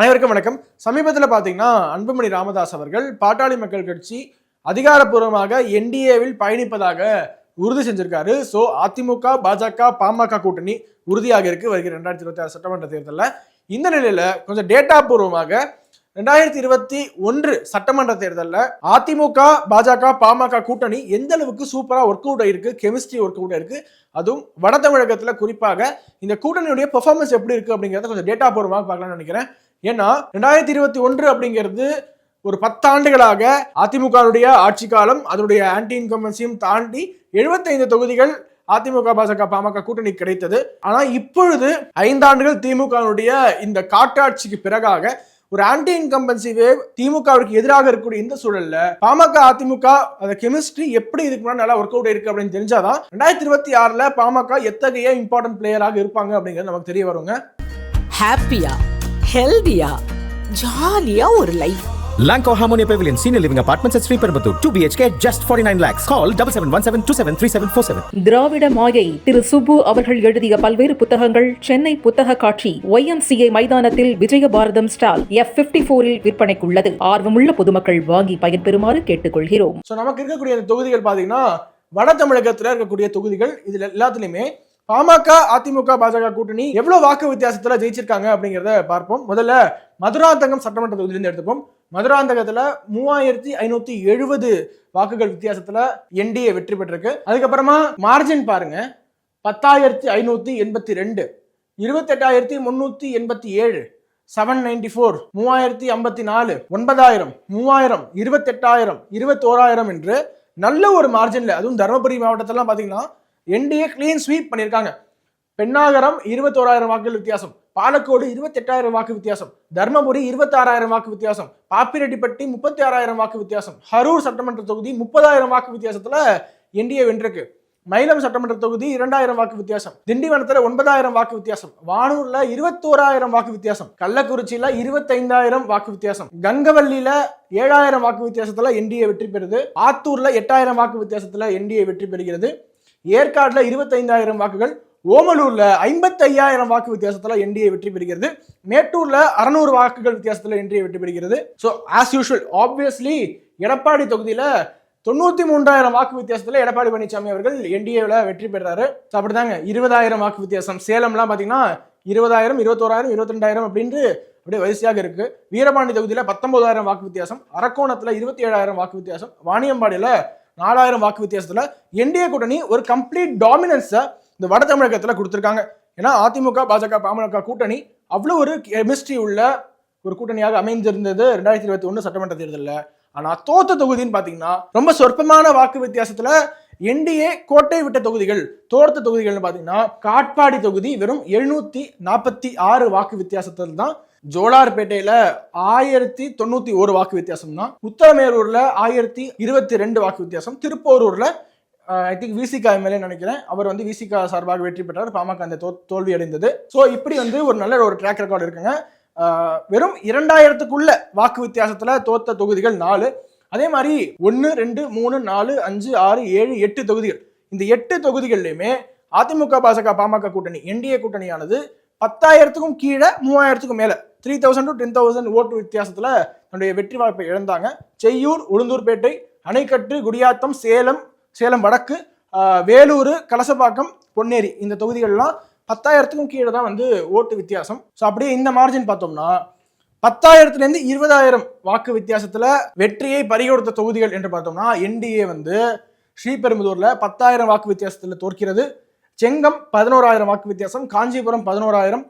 அனைவருக்கும் வணக்கம். சமீபத்தில் பார்த்தீங்கன்னா அன்புமணி ராமதாஸ் அவர்கள் பாட்டாளி மக்கள் கட்சி அதிகாரப்பூர்வமாக என்டிஏவில் பயணிப்பதாக உறுதி செஞ்சிருக்காரு. ஸோ அதிமுக பாஜக பாமக கூட்டணி உறுதியாக இருக்கு. வருகிற ரெண்டாயிரத்தி இருபத்தி ஆறு சட்டமன்ற தேர்தலில். இந்த நிலையில கொஞ்சம் டேட்டா பூர்வமாக ரெண்டாயிரத்தி இருபத்தி ஒன்று சட்டமன்ற தேர்தலில் அதிமுக பாஜக பாமக கூட்டணி எந்த அளவுக்கு சூப்பராக ஒர்க் அவுட் ஆயிருக்கு கெமிஸ்ட்ரி ஒர்க் அவுட் ஆயிருக்கு அதுவும் வட தமிழகத்தில் குறிப்பாக இந்த கூட்டணியுடைய பெர்ஃபார்மன்ஸ் எப்படி இருக்கு அப்படிங்கிறத கொஞ்சம் டேட்டா பூர்வமாக பார்க்கலாம்னு நினைக்கிறேன். ஏன்னா ரெண்டாயிரத்தி இருபத்தி ஒன்று அப்படிங்கிறது ஒரு பத்தாண்டுகளாக அதிமுகவுடைய ஆட்சி காலம் அதனுடைய ஆன்டி இன்கம்பன்சியும் தாண்டி 75 தொகுதிகள் அதிமுக பாஜக பாமக கூட்டணி கிடைத்தது. ஆனால் இப்பொழுது ஐந்தாண்டுகள் திமுகவுடைய இந்த காட்டாட்சிக்கு பிறகாக ஒரு ஆன்டி இன்கம்பன்சி வேவ் திமுகவிற்கு எதிராக இருக்கக்கூடிய இந்த சூழல்ல பாமக அதிமுக அந்த கெமிஸ்ட்ரி எப்படி இதுக்கு முன்னாடி நல்லா ஒர்க் அவுட் இருக்கு அப்படின்னு தெரிஞ்சாதான் ரெண்டாயிரத்தி இருபத்தி ஆறுல பாமக எத்தகைய இம்பார்ட்டன்ட் பிளேயராக இருப்பாங்க அப்படிங்கிறது நமக்கு தெரிய வருங்க. ஹாப்பியா ஹெல்தியா ஜாலியா ஒரு life Lanco Harmonia Pavilion Senior Living Apartments at Sri Perambatoor 2 BHK just 49 lakhs. Call 7717273747. திராவிட மாயை திரு சுப்பு அவர்கள் எழுதிய பல்வேறு புத்தகங்கள் சென்னை புத்தக காட்சி ஒய்எம்சிஏ மைதானத்தில் விஜயபாரதம் ஸ்டால் எஃப் பிப்டி போரில் விற்பனைக்குள்ளது ஆர்வமுள்ள பொதுமக்கள் வாங்கி பயன்பெறுமாறு கேட்டுக்கொள்கிறோம் ஸோ நமக்கு இருக்கக்கூடிய அந்த தொகுதிகள் பார்த்தீங்கன்னா வட தமிழகத்தில் இருக்கக்கூடிய தொகுதிகள் இதுல எல்லாத்துலயுமே பாமக அதிமுக பாஜக கூட்டணி எவ்வளவு வாக்கு வித்தியாசத்துல ஜெயிச்சிருக்காங்க அப்படிங்கிறத பார்ப்போம். முதல்ல மதுராந்தகம் சட்டமன்ற தொகுதியிலிருந்து எடுத்துப்போம். மதுராந்தகத்துல மூவாயிரத்தி ஐநூத்தி எழுபது வாக்குகள் வித்தியாசத்துல என்டிஏ வெற்றி பெற்றிருக்கு. அதுக்கப்புறமா மார்ஜின் பாருங்க. பத்தாயிரத்தி ஐநூத்தி எண்பத்தி ரெண்டு இருபத்தெட்டாயிரத்தி முன்னூத்தி எண்பத்தி ஏழு செவன் நைன்டி ஃபோர் மூவாயிரத்தி ஐம்பத்தி நாலு ஒன்பதாயிரம் மூவாயிரம் இருபத்தெட்டாயிரம் இருபத்தோராயிரம் என்று நல்ல ஒரு மார்ஜின்ல அதுவும் தருமபுரி மாவட்டத்திலாம் பாத்தீங்கன்னா என்டிஏ கிளீன் ஸ்வீப் பண்ணியிருக்காங்க. பெண்ணாகரம் இருபத்தோராயிரம் வாக்குகள் வித்தியாசம். பாலக்கோடு இருபத்தெட்டாயிரம் வாக்கு வித்தியாசம். தர்மபுரி இருபத்தாறாயிரம் வாக்கு வித்தியாசம். பாப்பிரெட்டிப்பட்டி முப்பத்தி ஆறாயிரம் வாக்கு வித்தியாசம். ஹரூர் சட்டமன்ற தொகுதி முப்பதாயிரம் வாக்கு வித்தியாசத்துல என்டிஏ வென்றிருக்கு. மயிலம் சட்டமன்ற தொகுதி இரண்டாயிரம் வாக்கு வித்தியாசம். திண்டிவனத்துல ஒன்பதாயிரம் வாக்கு வித்தியாசம். வானூர்ல இருபத்தோராயிரம் வாக்கு வித்தியாசம். கள்ளக்குறிச்சியில இருபத்தைந்தாயிரம் வாக்கு வித்தியாசம். கங்கவல்லியில ஏழாயிரம் வாக்கு வித்தியாசத்துல என்டிஏ வெற்றி பெறுது. ஆத்தூர்ல எட்டாயிரம் வாக்கு வித்தியாசத்துல என்டிஏ வெற்றி பெறுகிறது. ஏற்காடில் இருபத்தைந்தாயிரம் வாக்குகள் ஓமலூர்ல ஐம்பத்தையாயிரம் வாக்கு வித்தியாசத்துல என்டிஏ வெற்றி பெறுகிறது. மேட்டூர்ல அறுநூறு வாக்குகள் வித்தியாசத்துல என்டிஏ வெற்றி பெறுகிறது. So as usual obviously Edappadi தொகுதியில தொண்ணூத்தி மூன்றாயிரம் வாக்கு வித்தியாசத்துல எடப்பாடி பழனிசாமி அவர்கள் என்டிஏவில் வெற்றி பெறாரு. அப்படிதாங்க. இருபதாயிரம் வாக்கு வித்தியாசம். சேலம்லாம் பாத்தீங்கன்னா இருபதாயிரம் இருபத்தோராயிரம் இருபத்தி ரெண்டாயிரம் அப்படின்ட்டு அப்படியே வரிசையாக இருக்கு. வீரபாண்டி தொகுதியில பத்தொன்பதாயிரம் வாக்கு வித்தியாசம். அரக்கோணத்துல இருபத்தி ஏழாயிரம் வாக்கு வித்தியாசம். வாணியம்பாடியில நாலாயிரம் வாக்கு வித்தியாசத்தில் என்டிஏ கூட்டணி ஒரு கம்ப்ளீட் டாமினன்ஸை இந்த வட தமிழகத்தில் கொடுத்துருக்காங்க. ஏன்னா அதிமுக பாஜக பாமக கூட்டணி அவ்வளோ ஒரு கெமிஸ்ட்ரி உள்ள ஒரு கூட்டணியாக அமைந்திருந்தது ரெண்டாயிரத்தி இருபத்தி ஒன்று சட்டமன்ற தேர்தலில். ஆனால் தோத்த தொகுதின்னு பார்த்தீங்கன்னா ரொம்ப சொற்பமான வாக்கு வித்தியாசத்தில் என்டிஏ கோட்டை விட்ட தொகுதிகள் தோர்த்த தொகுதிகள்னு பார்த்தீங்கன்னா காட்பாடி தொகுதி வெறும் எழுநூற்றி நாற்பத்தி ஆறு வாக்கு வித்தியாசத்தில் தான் ஜோலார்பேட்டையில ஆயிரத்தி தொண்ணூத்தி ஒரு வாக்கு வித்தியாசம் தான் உத்தரமேரூர்ல ஆயிரத்தி இருபத்தி ரெண்டு வாக்கு வித்தியாசம். திருப்போரூர்ல ஐ திங்க் விசிகா எம்எல்ஏ நினைக்கிறேன். அவர் வந்து விசிகா சார்பாக வெற்றி பெற்றார். பாமக அந்த தோ- தோல்வி அடைந்தது. ஸோ இப்படி வந்து ஒரு நல்ல ஒரு ட்ராக் ரெக்கார்டு இருக்குங்க. வெறும் இரண்டாயிரத்துக்குள்ள வாக்கு வித்தியாசத்துல தோத்த தொகுதிகள் நாலு. அதே மாதிரி ஒன்று ரெண்டு மூணு நாலு அஞ்சு ஆறு ஏழு எட்டு தொகுதிகள். இந்த எட்டு தொகுதிகள்லையுமே அதிமுக பாசக பாமக கூட்டணி என்டிஏ கூட்டணியானது பத்தாயிரத்துக்கும் கீழே மூவாயிரத்துக்கும் மேலே. Three thousand to ten thousand ஓட்டு வித்தியாசத்தில் தன்னுடைய வெற்றி வாய்ப்பை இழந்தாங்க. செய்யூர் உளுந்தூர்பேட்டை அணைக்கட்டு குடியாத்தம் சேலம் சேலம் வடக்கு வேலூர் கலசப்பாக்கம் பொன்னேரி இந்த தொகுதிகள்லாம் பத்தாயிரத்துக்கும் கீழே தான் வந்து ஓட்டு வித்தியாசம். ஸோ அப்படியே இந்த மார்ஜின் பார்த்தோம்னா பத்தாயிரத்துலேருந்து இருபதாயிரம் வாக்கு வித்தியாசத்தில் வெற்றியை பறிகொடுத்த தொகுதிகள் என்று பார்த்தோம்னா என்டிஏ வந்து ஸ்ரீபெரும்புதூரில் பத்தாயிரம் வாக்கு வித்தியாசத்தில் தோற்கிறது. செங்கம் பதினோராயிரம் வாக்கு வித்தியாசம் காஞ்சிபுரம் பதினோராயிரம்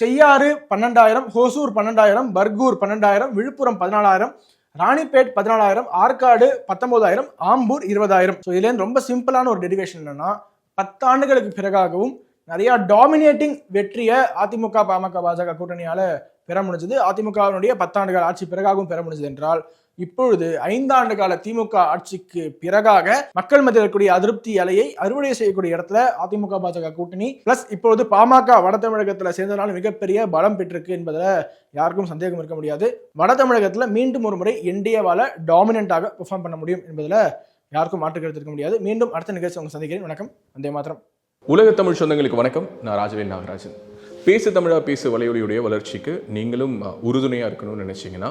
செய்யாறு பன்னெண்டாயிரம் ஹோசூர் பன்னெண்டாயிரம் பர்கூர் பன்னெண்டாயிரம் விழுப்புரம் பதினாலாயிரம் ராணிப்பேட் பதினாலாயிரம் ஆற்காடு பத்தொன்பதாயிரம் ஆம்பூர் இருபதாயிரம். ஸோ இதுலேருந்து ரொம்ப சிம்பிளான ஒரு டெரிவேஷன் என்னன்னா பத்தாண்டுகளுக்கு பிறகாகவும் நிறையா டாமினேட்டிங் வெற்றியை அதிமுக பாமக பாஜக கூட்டணியால் பெற முடிஞ்சது. அதிமுகவினுடைய பத்தாண்டுகள் ஆட்சி பிறகாகவும் பெற முடிஞ்சது என்றால் இப்பொழுது ஐந்தாண்டு கால திமுக ஆட்சிக்கு பிறகாக மக்கள் மத்தியில் இருக்கக்கூடிய அதிருப்தி அலையை அறுவடை செய்யக்கூடிய இடத்துல அதிமுக பாஜக கூட்டணி பிளஸ் இப்பொழுது பாமக வட தமிழகத்தில் சேர்ந்தனால மிகப்பெரிய பலம் பெற்றிருக்கு என்பதில் யாருக்கும் சந்தேகம் இருக்க முடியாது. வட தமிழகத்தில் மீண்டும் ஒரு முறை என்டிஏவால டாமினண்டாக பெர்ஃபார்ம் பண்ண முடியும் என்பதில் யாருக்கும் மாற்று கருத்து இருக்க முடியாது. மீண்டும் அடுத்த நிகழ்ச்சி உங்க சந்திக்கிறேன். வணக்கம். வந்தே மாத்திரம். உலக தமிழ் சொந்தங்களுக்கு வணக்கம். நான் ராஜவேல் நாகராஜன். பேசு தமிழா பேசு வலையொலியுடைய வளர்ச்சிக்கு நீங்களும் உறுதுணையாக இருக்கணும்னு நினச்சிங்கன்னா